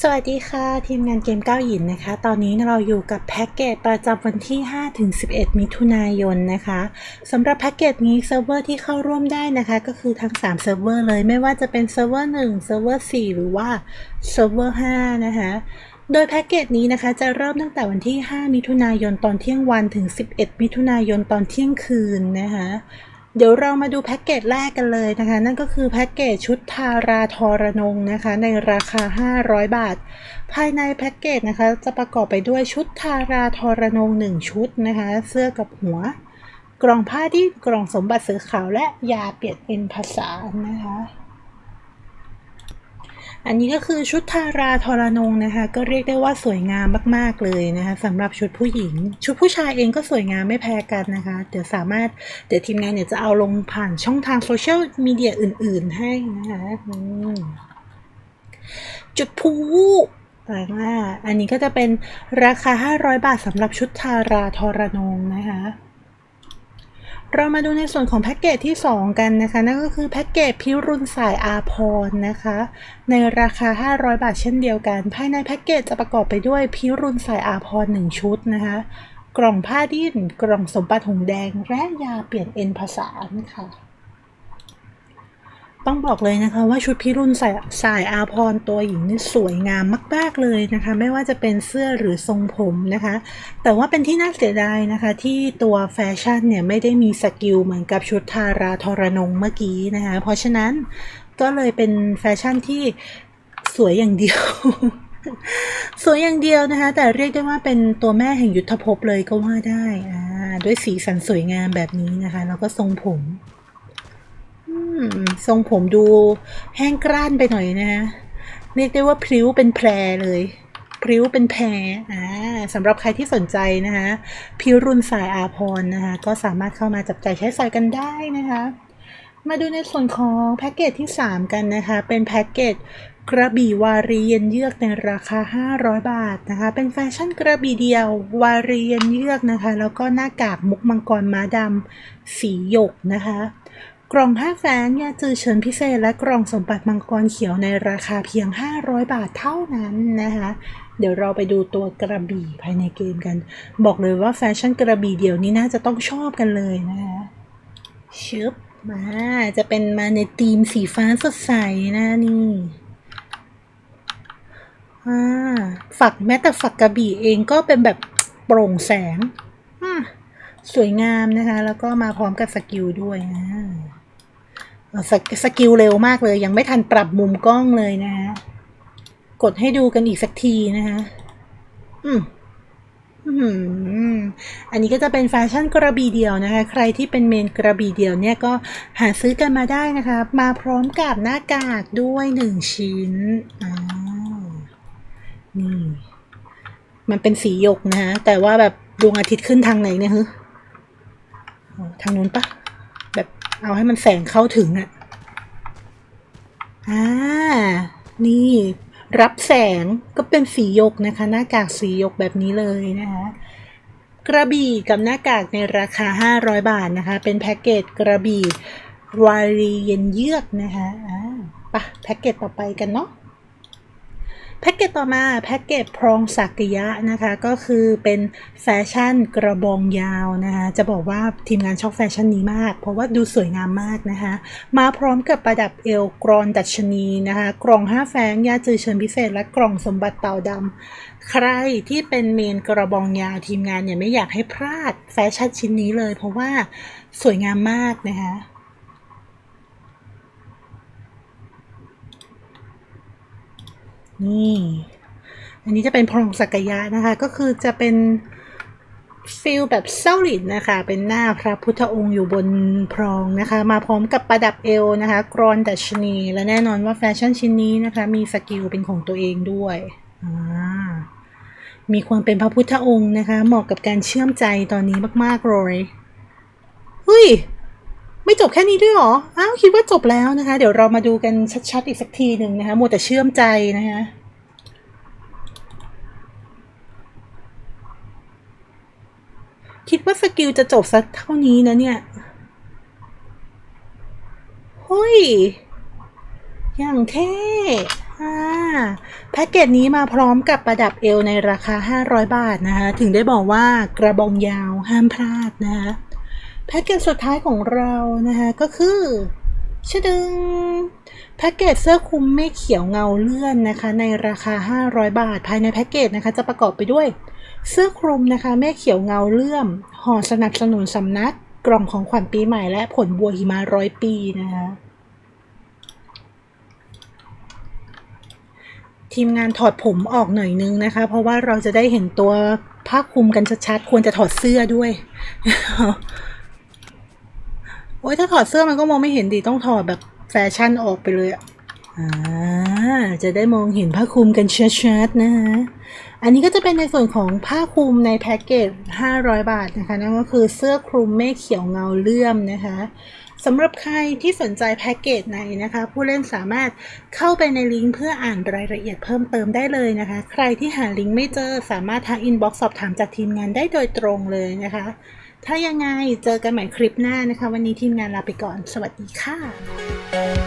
สวัสดีค่ะ ทีมงานเกมเก้าหยินนะคะ ตอนนี้เราอยู่กับแพ็กเกจประจำวันที่ 5 ถึง 11 มิถุนายนนะคะสำหรับแพ็กเกจนี้เซิร์ฟเวอร์ที่เข้าร่วมได้นะคะ ก็คือทั้ง 3 เซิร์ฟเวอร์เลยไม่ว่าจะเป็นเซิร์ฟเวอร์1เซิร์ฟเวอร์ 4 หรือว่าเซิร์ฟเวอร์ 5 นะคะโดยแพ็กเกจนี้นะคะจะเริ่มตั้งแต่วันที่ 5 มิถุนายนตอนเที่ยงวันถึง 11 มิถุนายนตอนเที่ยงคืนนะคะ เดี๋ยวเรามาดูแพ็กเกจแรกกันเลยนะคะ นั่นก็คือแพ็กเกจชุดทาราทรนงนะคะ ในราคา 500 บาท ภายในแพ็กเกจนะคะ จะประกอบไปด้วยชุดทาราทรนง 1 ชุดนะคะ เสื้อกับหัว กล่องผ้าดิ้นกล่องสมบัติเสือขาวและยาเปลี่ยนเอ็นภาษานะคะ อันนี้ก็คือชุดทาราทรนงนะคะ ก็เรียกได้ว่าสวยงามมาก ๆ เลยนะคะสำหรับชุดผู้หญิง ชุดผู้ชายเองก็สวยงามไม่แพ้กันนะคะ เดี๋ยวสามารถเดี๋ยวทีมงานเนี่ยจะเอาลงผ่านช่องทางโซเชียลมีเดียอื่น ๆ ให้นะคะจุดพูอ่าอันนี้ก็จะเป็นราคา 500 บาทสำหรับชุดทาราทรนงนะคะ เรามาดูในส่วนของแพ็กเกจที่ 2 กันนะคะ นั่นก็คือแพ็กเกจพิรุณสายอาพรนะคะ ในราคา 500 บาทเช่นเดียวกัน ภายในแพ็กเกจจะประกอบไปด้วยพิรุณสายอาพร1ชุดนะคะ กล่องผ้าดิ้น กล่องสมบัติหงแดง และยาเปลี่ยนเอ็นภาษานค่ะ ต้องบอกเลยนะคะว่าชุดพิรุณสายสายอาพรตัวหญิงนี่สวยงามมาก ๆเลยนะคะ ไม่ว่าจะเป็นเสื้อหรือทรงผมนะคะ แต่ว่าเป็นที่น่าเสียดายนะคะ ที่ตัวแฟชั่นเนี่ยไม่ได้มีสกิลเหมือนกับชุดทาราทรนงเมื่อกี้นะคะ เพราะฉะนั้นก็เลยเป็นแฟชั่นที่สวยอย่างเดียวสวยอย่างเดียวนะคะ แต่เรียกได้ว่าเป็นตัวแม่แห่งยุทธภพเลยก็ว่าได้อ่าด้วยสีสันสวยงามแบบนี้นะคะ แล้วก็ทรงผม ทรงผมดูแห้งกร้านไปหน่อยนะเรียกได้ว่าพริ้วเป็นแพรเลยพริ้วเป็นแพรอ่าสำหรับใครที่สนใจนะคะพิรุณสายอาพรนะคะก็สามารถเข้ามาจับใจใช้สอยกันได้นะคะ มาดูในส่วนของแพ็กเกจที่ 3 กันนะคะ เป็นแพ็กเกจกระบี่วารีเย็นเยือกในราคา 500 บาทนะคะ เป็นแฟชั่นกระบี่เดียววารีเย็นเยือกนะคะ แล้วก็หน้ากากมุกมังกรม้าดำสีหยกนะคะ กล่องผ้าแฟนยาจือเฉินพิเศษ และกล่องสมบัติมังกรเขียวในราคาเพียง 500 บาทเท่านั้นนะคะ เดี๋ยวเราไปดูตัวกระบี่ภายในเกมกัน บอกเลยว่าแฟชั่นกระบี่เดียวนี้น่าจะต้องชอบกันเลยนะคะชึบมาจะเป็นมาในธีมสีฟ้าสดใสนะนี่อ่าฝักแม้แต่ฝักกระบี่เองก็เป็นแบบโปร่งแสง สวยงามนะคะ แล้วก็มาพร้อมกับสกิลด้วยอ่า สกสกิลเร็วมากเลย ยังไม่ทันปรับมุมกล้องเลยนะคะกดให้ดูกันอีกสักทีนะคะอืมอืมอันนี้ก็จะเป็นแฟชั่นกระบี่เดียวนะคะ ใครที่เป็นเมนกระบี่เดียวเนี่ยก็หาซื้อกันมาได้นะคะ มาพร้อมกับหน้ากากด้วยหนึ่งชิ้นอ่านี่มันเป็นสีหยกนะฮะ แต่ว่าแบบดวงอาทิตย์ขึ้นทางไหนเนี่ยฮึอ๋อทางนู้นปะ เอาให้มันแสงเข้าถึงอะอ่า นี่ รับแสงก็เป็นสีหยกนะคะ หน้ากากสีหยกแบบนี้เลยนะคะกระบี่กับหน้ากากในราคา 500 บาทนะคะ เป็นแพ็กเกจกระบี่วารีเย็นเยือกนะคะอ่าปะแพ็กเกจต่อไปกันเนาะ แพ็กเกจต่อมาแพ็กเกจพรองสักยะนะคะก็คือเป็นแฟชั่นกระบองยาวนะคะจะบอกว่าทีมงานชอบแฟชั่นนี้มาก เพราะว่าดูสวยงามมากนะคะมาพร้อมกับประดับเอวกรอนดัชนีนะคะกล่องห้าแฟงยาจือเชิญพิเศษ และกล่องสมบัติเต่าดำใครที่เป็นเมนกระบองยาวทีมงานเนี่ยไม่อยากให้พลาดแฟชั่นชิ้นนี้เลย เพราะว่าสวยงามมากนะคะ นี่ อันนี้จะเป็นพรองสักยะนะคะ ก็คือจะเป็นฟิลแบบเศร้าหลินนะคะ เป็นหน้าพระพุทธองค์อยู่บนพรองนะคะ มาพร้อมกับประดับเอวนะคะ กรอนดัชนี และแน่นอนว่าแฟชั่นชิ้นนี้นะคะ มีสกิลเป็นของตัวเองด้วยมีความเป็นพระพุทธองค์นะคะ เหมาะกับการเชื่อมใจตอนนี้มาก ๆ เลยเฮ้ย ไม่จบแค่นี้ด้วยหรอ อ้าวคิดว่าจบแล้วนะคะ เดี๋ยวเรามาดูกันชัดๆอีกสักทีหนึ่งนะคะ มัวแต่เชื่อมใจนะคะคิดว่าสกิลจะจบสักเท่านี้นะเนี่ยเฮ้ย อย่างเท่อ่าแพ็กเกจนี้มาพร้อมกับประดับเอวในราคา 500 บาทนะคะ ถึงได้บอกว่ากระบองยาวห้ามพลาดนะคะ แพ็กเกจสุดท้ายของเรานะคะก็คือชดึงแพ็กเกจเสื้อคลุมเมฆเขียวเงาเลื่อนนะคะ ในราคา 500 บาท ภายในแพ็กเกจนะคะ จะประกอบไปด้วย เสื้อคลุมนะคะเมฆเขียวเงาเลื่อมห่อสนับสนุนสำนัก กล่องของขวัญปีใหม่และผลบัวหิมะร้อยปีนะคะทีมงานถอดผมออกหน่อยนึงนะคะ เพราะว่าเราจะได้เห็นตัวผ้าคลุมกันชัดๆ ควรจะถอดเสื้อด้วย อ้ยถ้าถอดเสื้อมันก็มองไม่เห็นดีต้องถอดแบบแฟชั่นออกไปเลยอะอ่าจะได้มองเห็นผ้าคลุมกันชัดๆนะคะอันนี้ก็จะเป็นในส่วนของผ้าคลุมในแพ็กเกจ 500 บาทนะคะนั่นก็คือเสื้อคลุมเมฆเขียวเงาเลื่อมนะคะสำหรับใครที่สนใจแพ็กเกจไหนนะคะ ผู้เล่นสามารถเข้าไปในลิงก์เพื่ออ่านรายละเอียดเพิ่มเติมได้เลยนะคะ ใครที่หาลิงก์ไม่เจอสามารถทักอินบ็อกซ์สอบถามจากทีมงานได้โดยตรงเลยนะคะ ถ้ายังไงเจอกันใหม่คลิปหน้านะคะ วันนี้ทีมงานลาไปก่อน สวัสดีค่ะ